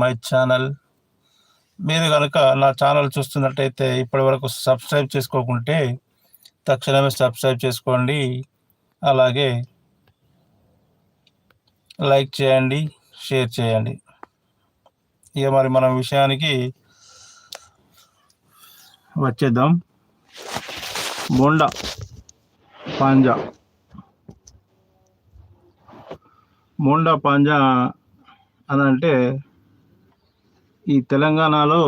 My channel. మీరు కనుక నా ఛానల్ చూస్తున్నట్టయితే ఇప్పటి వరకు సబ్స్క్రైబ్ చేసుకోకుంటే తక్షణమే సబ్స్క్రైబ్ చేసుకోండి. అలాగే లైక్ చేయండి షేర్ చేయండి. ఇక మరి మనం విషయానికి వచ్చేద్దాం. బోండా పాంజా. మోండా పాంజా అని అంటే ఈ తెలంగాణలో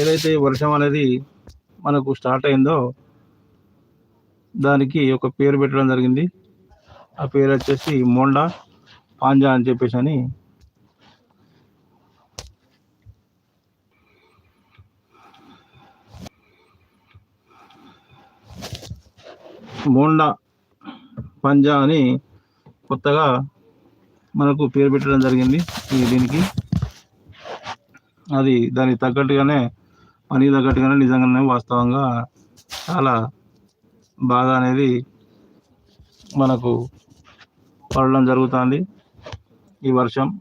ఏదైతే వర్షం అనేది మనకు స్టార్ట్ అయిందో దానికి ఒక పేరు పెట్టడం జరిగింది. ఆ పేరు వచ్చేసి మోండా పాంజా అని చెప్పేసి అని. మోండా పంజా అని కొత్తగా మనకు పేరు పెట్టడం జరిగింది దీనికి. అది దానికి తగ్గట్టుగానే పనికి తగ్గట్టుగానే నిజంగానే వాస్తవంగా చాలా బాగా అనేది మనకు పడడం జరుగుతుంది ఈ వర్షం.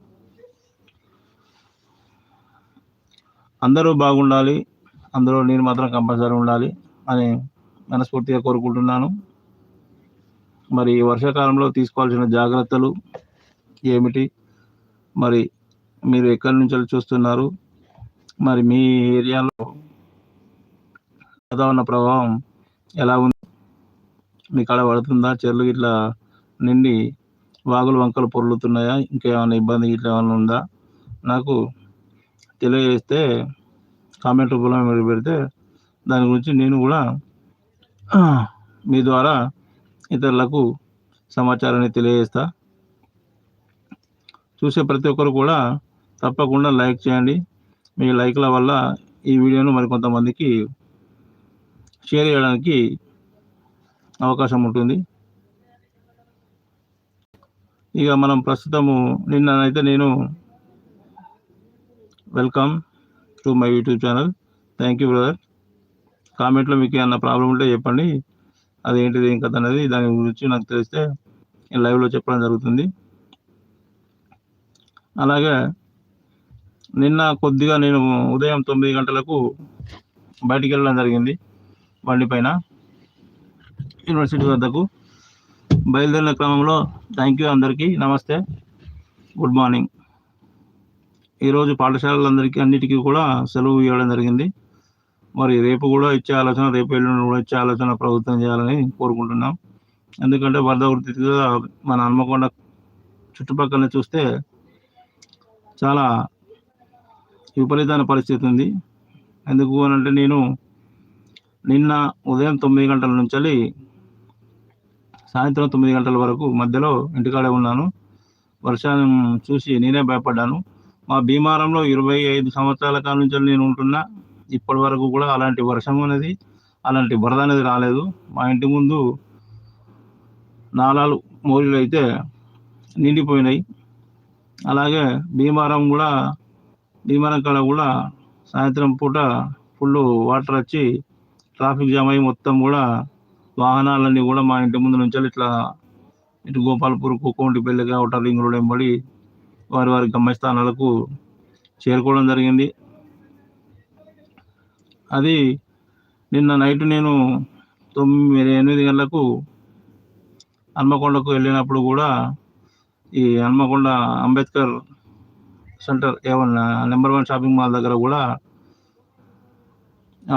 అందరూ బాగుండాలి అందులో నేను మాత్రం కంపల్సరీ ఉండాలి అని మనస్ఫూర్తిగా కోరుకుంటున్నాను. మరి ఈ వర్షాకాలంలో తీసుకోవాల్సిన జాగ్రత్తలు ఏమిటి? మరి మీరు ఎక్కడి నుంచి చూస్తున్నారు? మరి మీ ఏరియాలో వాతావరణ ప్రభావం ఎలా ఉంది? మీ కాడ పడుతుందా? చెర్లు ఇట్లా నిండి వాగులు వంకలు పొర్లుతున్నాయా? ఇంకేమైనా ఇబ్బంది ఇట్లా ఏమైనా ఉందా? నాకు తెలియజేస్తే కామెంట్ రూపంలో మీరు పెడితే దాని గురించి నేను కూడా మీ ద్వారా ఇతరులకు సమాచారాన్ని తెలియజేస్తా. చూసే ప్రతి ఒక్కరు కూడా తప్పకుండా లైక్ చేయండి. మీ లైక్ల వల్ల ఈ వీడియోను మరికొంతమందికి షేర్ చేయడానికి అవకాశం ఉంటుంది. ఇక మనం ప్రస్తుతము నిన్ననైతే నేను welcome to my YouTube channel. Thank you brother. కామెంట్లో మీకు ఏమన్నా ప్రాబ్లం ఉంటే చెప్పండి. అదేంటిది ఏం కథ అనేది దాని గురించి నాకు తెలిస్తే లైవ్లో చెప్పడం జరుగుతుంది. అలాగే నిన్న కొద్దిగా నేను ఉదయం తొమ్మిది గంటలకు బయటికి వెళ్ళడం జరిగింది బండి పైన యూనివర్సిటీ వద్దకు. బయలుదేరిన క్రమంలో థ్యాంక్ యూ అందరికీ నమస్తే గుడ్ మార్నింగ్. ఈరోజు పాఠశాలలందరికీ అన్నిటికీ కూడా సెలవు ఇవ్వడం జరిగింది. మరి రేపు కూడా ఇచ్చే ఆలోచన రేపు ఎల్లుండి కూడా ఇచ్చే ఆలోచన ప్రభుత్వం చేయాలని కోరుకుంటున్నాం. ఎందుకంటే వరద వృత్తిగా మన హన్మకొండ చుట్టుపక్కల చూస్తే చాలా విపరీతమైన పరిస్థితి ఉంది. ఎందుకు అని అంటే నేను నిన్న ఉదయం తొమ్మిది గంటల నుంచి సాయంత్రం తొమ్మిది గంటల వరకు మధ్యలో ఇంటికాడే ఉన్నాను. వర్షాన్ని చూసి నేనే భయపడ్డాను. మా భీమారంలో ఇరవై ఐదు సంవత్సరాల కాలం నుంచి నేను ఉంటున్నా. ఇప్పటి వరకు కూడా అలాంటి వర్షం అనేది అలాంటి వరద అనేది రాలేదు. మా ఇంటి ముందు నాలాలు మోరీలు అయితే నిండిపోయినాయి. అలాగే భీమారం కూడా భీమారం కాడ కూడా సాయంత్రం పూట ఫుల్ వాటర్ వచ్చి ట్రాఫిక్ జామ్ అయ్యి మొత్తం కూడా వాహనాలన్నీ కూడా మా ఇంటి ముందు నుంచి ఇట్లా ఇటు గోపాల్పూర్ కోకోంటిపల్లిగా అవుటర్ రింగ్ రోడ్ వెంబడి వారి వారి గమ్యస్థానాలకు చేరుకోవడం జరిగింది. అది నిన్న నైట్ నేను తొమ్మిది ఎనిమిది గంటలకు హన్మకొండకు వెళ్ళినప్పుడు కూడా ఈ హన్మకొండ అంబేద్కర్ సెంటర్ ఏమన్నా నెంబర్ వన్ షాపింగ్ మాల్ దగ్గర కూడా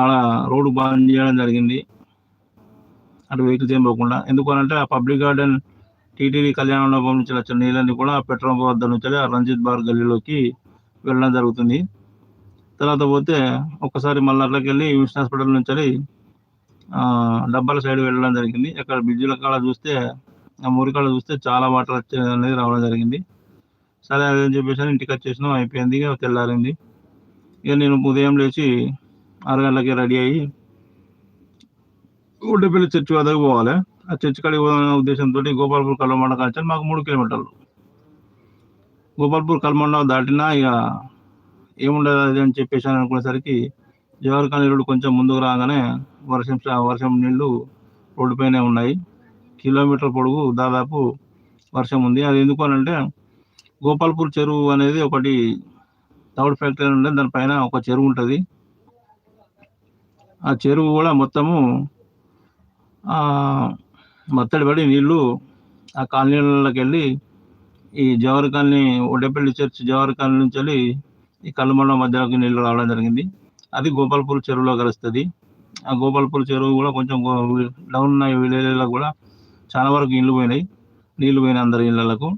ఆడ రోడ్డు బంద్ చేయడం జరిగింది. అటు వెహికల్స్ ఏం పోకుండా. ఎందుకనంటే ఆ పబ్లిక్ గార్డెన్ టీటీడీ కళ్యాణ మండపం నుంచి వచ్చిన నీళ్ళని కూడా పెట్రోల్ పంప్ వద్ద నుంచి ఆ రంజిత్ బార్ గల్లీలోకి వెళ్ళడం జరుగుతుంది. తర్వాత పోతే ఒక్కసారి మళ్ళీ అట్లకి వెళ్ళి విష్ణు హాస్పిటల్ నుంచి డబ్బాల సైడ్ వెళ్ళడం జరిగింది. అక్కడ బ్రిడ్జిల కాడ చూస్తే ఆ మురికాడ చూస్తే చాలా వాటర్ అనేది రావడం జరిగింది. సరే అని చెప్పేసి ఇంటికి వచ్చేసినాం అయిపోయింది. ఇక తెల్లారింది. ఇక నేను ఉదయం లేచి ఆరు గంటలకి రెడీ అయ్యి గుడ్డపల్లి చర్చి వద్దకు పోవాలి. ఆ చర్చి కాడికి పోవాలనే ఉద్దేశంతో గోపాల్పూర్ కల్మండ కాల్చాలి మాకు మూడు కిలోమీటర్లు. గోపాల్పూర్ కల్మండ దాటినా ఇక ఏముండదు అది అని చెప్పేసి అని అనుకునేసరికి జవహర్లాల్ రోడ్డు కొంచెం ముందుకు రాగానే వర్షం వర్షం నీళ్ళు రోడ్డు పైనే ఉన్నాయి. కిలోమీటర్ పొడుగు దాదాపు వర్షం ఉంది. అది ఎందుకు అని అంటే గోపాల్పూర్ చెరువు అనేది ఒకటి తౌడ్ ఫ్యాక్టరీ ఉండే దానిపైన ఒక చెరువు ఉంటుంది. ఆ చెరువు కూడా మొత్తము మత్తడి పడి నీళ్ళు ఆ కాలనీలలోకి వెళ్ళి ఈ Jawahar colony Oddapalli church Jawahar colony నుంచి వెళ్ళి ఈ కల్లుమండ మధ్యలోకి నీళ్ళు రావడం జరిగింది. అది గోపాల్పూర్ చెరువులో కలుస్తుంది. ఆ గోపాల్పూర్ చెరువు కూడా కొంచెం డౌన్ ఉన్న విలేజ్లో కూడా చాలా వరకు ఇళ్ళు పోయినాయి. నీళ్ళు పోయినాయి అందరి ఇళ్ళకు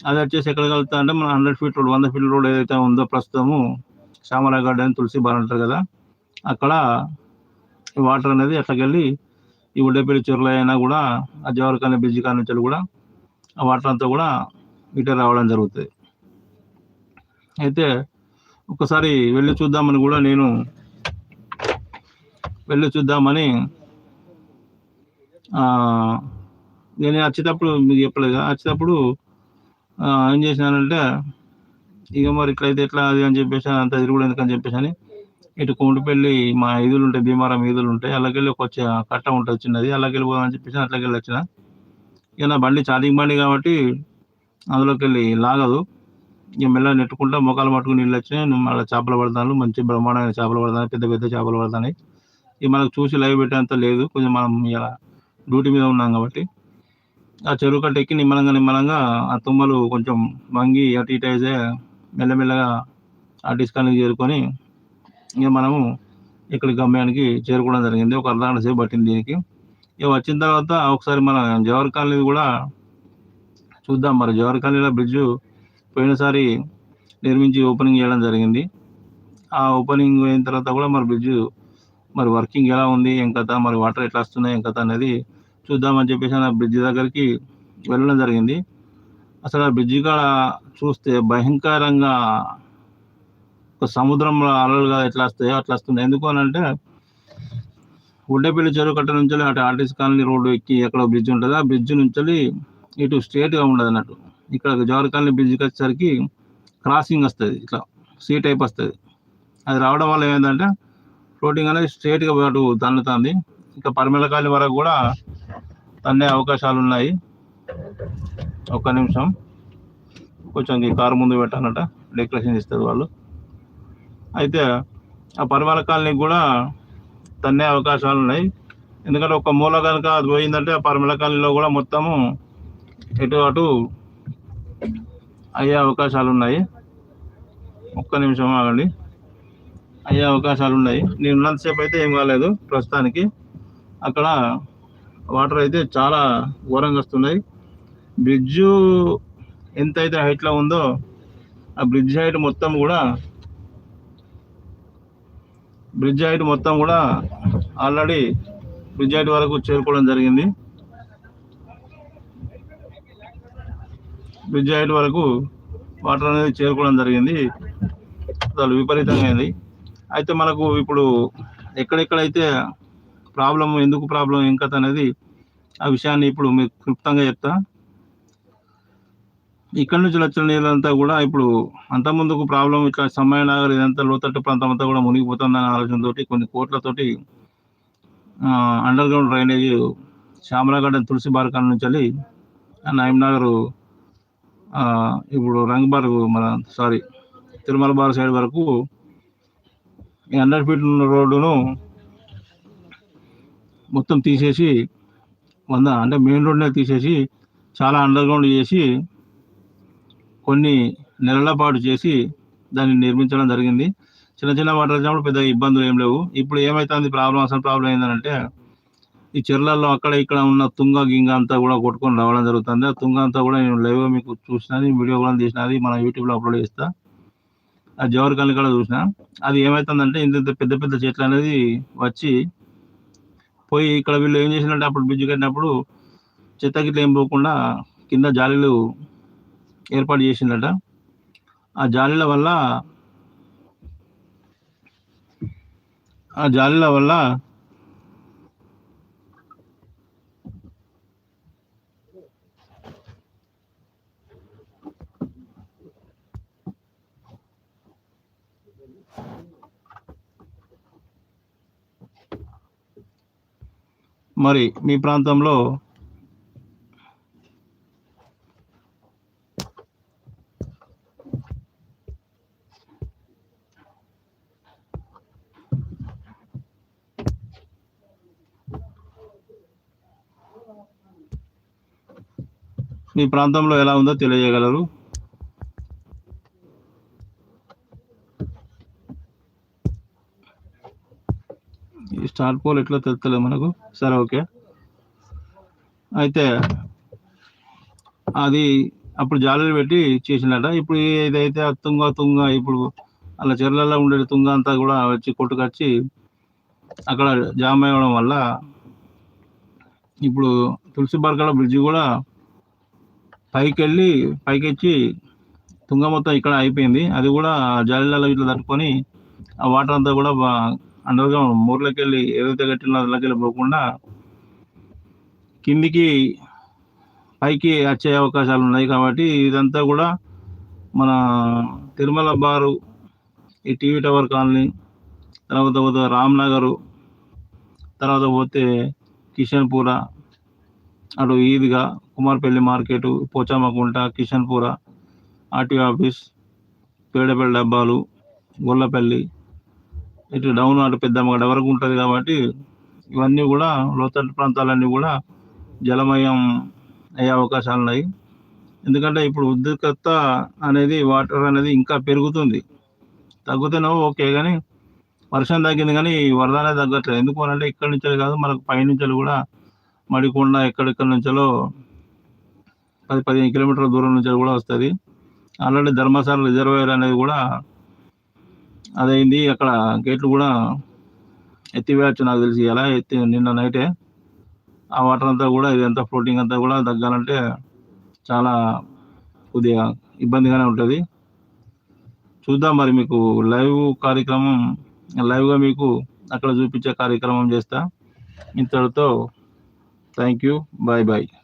అది వచ్చేసి ఎక్కడ కలుగుతా అంటే మన హండ్రెడ్ ఫీట్ రోడ్ వంద ఫీట్ రోడ్ ఏదైతే ఉందో ప్రస్తుతము శ్యామలా గార్డెన్ తులసి బార్ అంటారు కదా అక్కడ వాటర్ అనేది అట్లకెళ్ళి ఈ ఉడ్డపల్లి చెరువులో అయినా కూడా ఆ జవహర్కాని బ్రిడ్జ్ కానీ నుంచి కూడా ఆ వాటర్ అంతా కూడా ఇటే రావడం జరుగుతుంది. అయితే ఒకసారి వెళ్ళి చూద్దామని కూడా నేను వెళ్ళి చూద్దామని నేను వచ్చేటప్పుడు మీకు చెప్పలేదు వచ్చేటప్పుడు ఏం చేశానంటే ఇక మరి ఇట్లయితే ఎట్లా అది అని చెప్పేసి అంత తిరుగుడు ఎందుకని చెప్పేసి అని ఇటు కోంటిపల్లి మా ఈదులు ఉంటాయి భీమారం ఈదులు ఉంటాయి అలాగెళ్ళి ఒక కట్ట ఉంటుంది చిన్నది అలాగెళ్ళి పోదామని చెప్పేసి అట్లకెళ్ళి వచ్చిన. ఇక నా బండి ఛార్జింగ్ బండి కాబట్టి అందులోకి వెళ్ళి లాగదు. ఇక మెల్ల నెట్టుకుంటా మొక్కలు పట్టుకుని నీళ్ళు వచ్చినాయి మళ్ళీ చేపలు పడతాను మంచి బ్రహ్మాండమైన చేపలు పడతాను పెద్ద పెద్ద చేపలు పడతాయి ఇక మనకు చూసి లైవ్ పెట్టేంత లేదు కొంచెం మనం ఇలా డ్యూటీ మీద ఉన్నాం కాబట్టి. ఆ చెరువు కట్ట ఎక్కి నిమ్మలంగా నిమ్మలంగా ఆ తుమ్మలు కొంచెం వంగి అటు ఇటు అయితే మెల్లమెల్లగా ఆ డిస్కానికి చేరుకొని ఇక మనము ఇక్కడి గమ్యానికి చేరుకోవడం జరిగింది. ఒక అర్ధగంట సేపు పట్టింది దీనికి. ఇక వచ్చిన తర్వాత ఒకసారి మన జవహర్ కాలనీ కూడా చూద్దాం. మరి జవహర్ కాలనీలో బ్రిడ్జ్ పోయినసారి నిర్మించి ఓపెనింగ్ చేయడం జరిగింది. ఆ ఓపెనింగ్ అయిన తర్వాత కూడా మరి బ్రిడ్జ్ మరి వర్కింగ్ ఎలా ఉంది? ఏం కథ? మరి వాటర్ ఎట్లా వస్తున్నాయి? ఏం కథ అనేది చూద్దామని చెప్పేసి ఆ బ్రిడ్జ్ దగ్గరికి వెళ్ళడం జరిగింది. అసలు ఆ బ్రిడ్జి కాడ చూస్తే భయంకరంగా ఒక సముద్రంలో అలలుగా ఎట్లా వస్తాయో అట్లా వస్తుంది ఎందుకు అని అంటే ఉడ్డపల్లి చెరువు కట్ట నుంచి అటు ఆర్టీసీ కాలనీ రోడ్డు ఎక్కి ఎక్కడ బ్రిడ్జ్ ఉంటుంది. ఆ బ్రిడ్జ్ నుంచి ఇటు స్ట్రేట్గా ఉండదు అన్నట్టు. ఇక్కడ జవహర్ కాలనీ బ్రిడ్జ్కి వచ్చేసరికి క్రాసింగ్ వస్తుంది. ఇట్లా సీ టైప్ వస్తుంది. అది రావడం వల్ల ఏమైందంటే ఫ్లోటింగ్ అనేది స్ట్రేట్గా అటు తన్నుతుంది. ఇంకా పరిమళ కాలనీ వరకు కూడా తన్నే అవకాశాలు ఉన్నాయి ఒక్క నిమిషం. కొంచెం ఈ కారు ముందు పెట్టానట డెకరేషన్ ఇస్తారు వాళ్ళు. అయితే ఆ పరిమళ కాలనీకి కూడా తన్నే అవకాశాలు ఉన్నాయి ఎందుకంటే ఒక మూల కనుక అది పోయిందంటే ఆ పరిమళ కాలనీలో కూడా మొత్తము ఎటు అటు అయ్యే అవకాశాలు ఉన్నాయి ఒక్క నిమిషం ఆగండి. అయ్యే అవకాశాలు ఉన్నాయి నేను ఉన్నంతసేపు అయితే ఏం కాలేదు ప్రస్తుతానికి. అక్కడ వాటర్ అయితే చాలా ఘోరంగా వస్తున్నాయి. బ్రిడ్జ్ ఎంత అయితే హైట్లో ఉందో ఆ బ్రిడ్జ్ హైట్ మొత్తం కూడా బ్రిడ్జ్ హైట్ మొత్తం కూడా ఆల్రెడీ బ్రిడ్జ్ హైట్ వరకు చేరుకోవడం జరిగింది. బ్రిడ్జ్ హైట్ వరకు వాటర్ అనేది చేరుకోవడం జరిగింది. అసలు విపరీతంగా అయింది. అయితే మనకు ఇప్పుడు ఎక్కడెక్కడైతే ప్రాబ్లం ఎందుకు ప్రాబ్లం ఏం కథ అనేది ఆ విషయాన్ని ఇప్పుడు మీకు క్లుప్తంగా చెప్తా. ఇక్కడ నుంచి వచ్చిన నీళ్ళంతా కూడా ఇప్పుడు అంత ముందుకు ప్రాబ్లం ఇట్లా సమయ నగర్ ఇదంతా లోతట్టు ప్రాంతం అంతా కూడా మునిగిపోతుందనే ఆలోచనతోటి కొన్ని కోట్లతోటి under ground drainage Shyamalagadda Tulasi బార్కాన్ నుంచి వెళ్ళి నయం నగర్ ఇప్పుడు రంగబార్ మన సారీ తిరుమల బార్ సైడ్ వరకు ఈ హండ్రెడ్ ఫీట్ ఉన్న రోడ్డును మొత్తం తీసేసి వంద అంటే మెయిన్ రోడ్నే తీసేసి చాలా అండర్ గ్రౌండ్ చేసి కొన్ని నెలల పాటు చేసి దాన్ని నిర్మించడం జరిగింది. చిన్న చిన్న వాటర్ వచ్చినప్పుడు పెద్ద ఇబ్బందులు ఏం లేవు. ఇప్పుడు ఏమైతుంది? ప్రాబ్లం అసలు ప్రాబ్లం ఏంటంటే ఈ చెర్లలో అక్కడ ఇక్కడ ఉన్న తుంగ గింగ అంతా కూడా కొట్టుకొని రావడం జరుగుతుంది. ఆ తుంగ అంతా కూడా నేను లైవ్ మీకు చూసినది వీడియో కూడా తీసినది మన యూట్యూబ్లో అప్లోడ్ చేస్తా. ఆ జవహర్ కళ్ళు కూడా చూసిన అది ఏమవుతుందంటే ఇంత పెద్ద పెద్ద చెట్లు అనేది వచ్చి పోయి ఇక్కడ వీళ్ళు ఏం చేసినట్టు అప్పుడు బ్రిడ్జ్ కట్టినప్పుడు చెత్త గిట్ల ఏం పోకుండా కింద జాలీలు ఏర్పాటు చేసిందట ఆ జాలీల వల్ల ఆ జాలీల వల్ల మరి మీ ప్రాంతంలో మీ ప్రాంతంలో ఎలా ఉందో తెలియజేయగలరు? ఈ స్టార్ పోల్ ఎట్లా తెలుస్తలేదు మనకు? సరే ఓకే. అయితే అది అప్పుడు జాలీలు పెట్టి చేసినట ఇప్పుడు ఏదైతే ఆ తుంగ తుంగ ఇప్పుడు అలా చెర్లలో ఉండే తుంగ అంతా కూడా వచ్చి కొట్టుకొచ్చి అక్కడ జామ్ అవ్వడం వల్ల ఇప్పుడు తులసి బర్కల బ్రిడ్జి కూడా పైకి వెళ్ళి పైకి వచ్చి తుంగ మొత్తం ఇక్కడ అయిపోయింది. అది కూడా జాలీలలో ఇట్లా తట్టుకొని ఆ వాటర్ అంతా కూడా అండర్గా ఊర్లోకి మూర్లోకి వెళ్ళి ఏదైతే కట్టిన అందులోకి వెళ్ళి పోకుండా కిందికి పైకి వచ్చే అవకాశాలు ఉన్నాయి కాబట్టి ఇదంతా కూడా మన తిరుమల బారు ఈ టీవీ టవర్ కాలనీ తర్వాత పోతే రామ్నగర్ తర్వాత పోతే కిషన్పూర అటు Eidgah Kumarpalli market Pochamakunta Kishanpura RTO office Pedapalli డబ్బాలు గొల్లపల్లి ఇటు డౌన్ అటు పెద్దమ్మగడ వరకు ఉంటుంది కాబట్టి ఇవన్నీ కూడా లోతట్టు ప్రాంతాలన్నీ కూడా జలమయం అయ్యే అవకాశాలు ఉన్నాయి. ఎందుకంటే ఇప్పుడు ఉద్రిక్తత అనేది వాటర్ అనేది ఇంకా పెరుగుతుంది. తగ్గుతున్నావు ఓకే కానీ వర్షం తగ్గింది కానీ వరద అనేది తగ్గట్లేదు. ఎందుకు అంటే ఇక్కడి నుంచి కాదు మనకు పైనుంచి కూడా మడికొండ ఎక్కడెక్కడి నుంచో పది పదిహేను కిలోమీటర్ల దూరం నుంచి కూడా వస్తుంది. ఆల్రెడీ ధర్మశాల రిజర్వాయర్ అనేది కూడా అదైంది. అక్కడ గేట్లు కూడా ఎత్తివేయచ్చు నాకు తెలిసి. ఎలా ఎత్తి నిన్న నైటే ఆ వాటర్ అంతా కూడా ఇదంతా ఫ్లోటింగ్ అంతా కూడా తగ్గాలంటే చాలా కొద్దిగా ఇబ్బందిగానే ఉంటుంది. చూద్దాం మరి మీకు లైవ్ కార్యక్రమం లైవ్గా మీకు అక్కడ చూపించే కార్యక్రమం చేస్తా. ఇంతటితో థ్యాంక్ యూ. Bye bye.